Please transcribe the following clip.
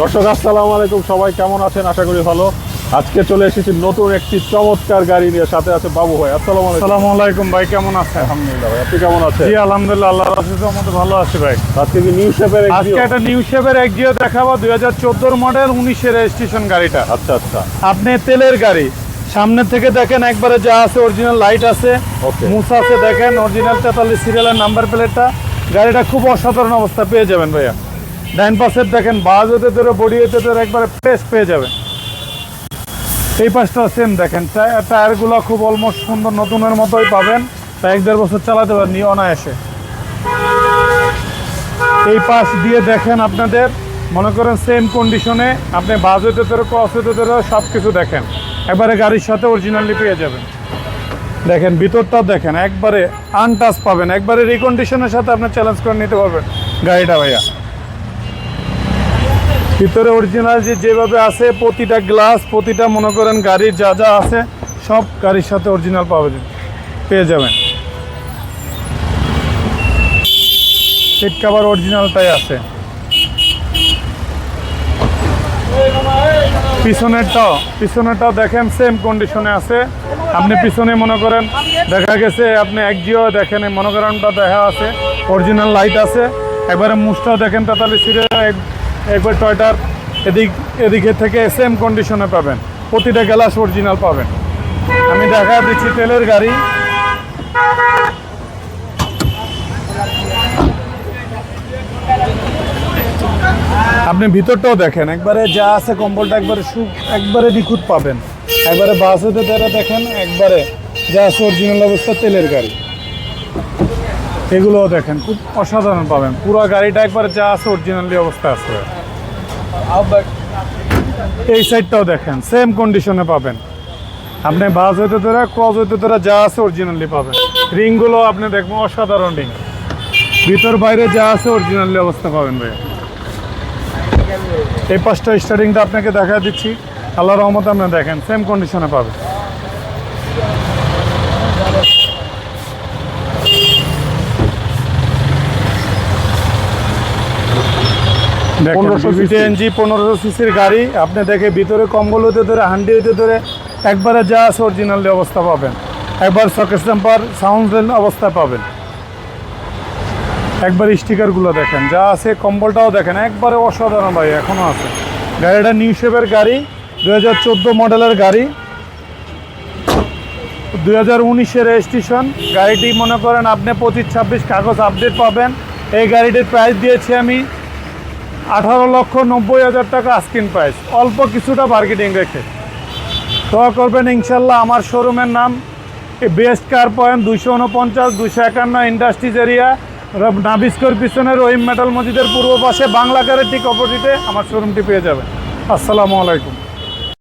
দর্শক আসসালামু আলাইকুম। সবাই কেমন আছেন? আশা করি ভালো। আজকে চলে এসেছি নতুন একটি চমৎকার গাড়ি নিয়ে। সাথে আছে বাবু ভাই। আসসালামু আসসালামু আলাইকুম ভাই কেমন আছেন? আলহামদুলিল্লাহ ভাই আপনি কেমন আছেন? জি আলহামদুলিল্লাহ আল্লাহ রাসুলের মধ্যে ভালো আছে ভাই। আজকে কি নিউ শেপের আজকে একটা নিউ শেপের একজিও দেখাবো দুই হাজার চোদ্দোর মডেল উনিশের রেজিস্ট্রেশন গাড়িটা। আচ্ছা আচ্ছা। আপনি তেলের গাড়ি। সামনে থেকে দেখেন একবারে যা আছে অরিজিনাল লাইট আছে. মুসা আছে দেখেন অরিজিনাল তেতাল্লিশ সিরিয়ালের নাম্বার প্লেটটা গাড়িটা খুব অসাধারণ অবস্থা পেয়ে যাবেন ভাইয়া। ডাইন পাশের দেখেন বাজ হতে ধরে, বডি হতে ধরে একবারে ফ্রেশ পেয়ে যাবেন এই পাশটা সেম দেখেন টায়- টায়ারগুলো খুব অলমোস্ট সুন্দর নতুনের মতোই পাবেন। তা এক দেড় বছর চালাতে পারেন নিয়ে অনায়াসে। এই পাশ দিয়ে দেখেন আপনাদের, মনে করেন সেম কন্ডিশনে আপনি বাজ হতে ধরে ক্রস হতে ধরে সব কিছু দেখেন। একবারে গাড়ির সাথে অরিজিনালি পেয়ে যাবেন। দেখেন ভিতরটা দেখেন, একবারে আনটাচ পাবেন, একবারে রিকন্ডিশনের সাথে আপনি চ্যালেঞ্জ করে নিতে পারবেন। গাড়িটা ভাইয়া। ভিতরে অরিজিনাল যে যেভাবে আছে, প্রতিটা গ্লাস প্রতিটা মনে করেন গাড়ির যা যা আছে, সব গাড়ির সাথে অরিজিনাল পাবেন পেয়ে যাবেন। সিট কাভার অরিজিনালটাই আছে। পিছনেরটাও পিছনেরটাও দেখেন সেম কন্ডিশনে আছে। আপনি পিছনে মনে করেন, দেখা গেছে, আপনি একজিও দেখেন, মনে করেন দেখা আছে অরিজিনাল লাইট আছে। একবারে মুসটাও দেখেন, তেতাল্লিশ সিটের একবার টয়টার এদিক, এদিকে থেকে সেম কন্ডিশনে পাবেন। প্রতিটা গ্লাস অরিজিনাল পাবেন। আমি দেখা দিচ্ছি তেলের গাড়ি। আপনি ভিতরটাও দেখেন, একবারে যা আছে কম্বলটা একবারে সু, একবারে নিখুঁত পাবেন। একবারে বাস তারা দেখেন, একবারে যা আছে অরিজিনাল অবস্থা তেলের গাড়ি। এগুলোও দেখেন, খুব অসাধারণ পাবেন। পুরো গাড়িটা একবারে যা আছে অরিজিনালি অবস্থা আছে। এই সাইডটাও দেখেন সেম কন্ডিশনে পাবেন। আপনি বাস হইতে তোরা ক্রস হইতে তোরা যা আছে অরিজিনালি পাবেন। রিংগুলো আপনি দেখবেন অসাধারণ রিং ভিতর, বাইরে যা আছে অরিজিনালি অবস্থা পাবেন ভাই। এই পাঁচটা স্টার্টিংটা আপনাকে দেখা দিচ্ছি। আল্লাহ রহমত আপনি দেখেন সেম কন্ডিশনে পাবেন। পনেরোশো 1500 সিএনজি পনেরোশো সিসির গাড়ি। আপনি দেখে ভিতরে কম্বল হতে ধরে হান্ডি হতে ধরে একবারে যা আছে অরিজিনালি অবস্থা পাবেন। একবার সকেট টেম্পার সাউন্ড অবস্থা পাবেন। একবার স্টিকারগুলো দেখেন যা আছে কম্বলটাও দেখেন একবারে অসাধারণ ভাই এখনও আছে। গাড়িটা নিউ শেপের গাড়ি দু হাজার চোদ্দ মডেলের গাড়ি দু হাজার উনিশের রেজিস্ট্রেশন গাড়িটি মনে করেন আপনি পঁচিশ ছাব্বিশ কাগজ আপডেট পাবেন। এই গাড়িটির প্রাইস দিয়েছি আমি আঠারো লক্ষ নব্বই হাজার টাকা আস্কিন প্রাইস অল্প কিছুটা মার্কেটিং রেখে। দোয়া করবেন ইনশাল্লাহ আমার শোরুমের নাম বেস্ট কার পয়েন্ট দুশো উনপঞ্চাশ দুশো একান্ন ইন্ডাস্ট্রিজ এরিয়া নাবিস্কর পিছনে রহিম মেটাল মসজিদের পূর্ব পাশে বাংলা কারের ঠিক অপোজিটে আমার শোরুমটি পেয়ে যাবেন। আসসালামু আলাইকুম।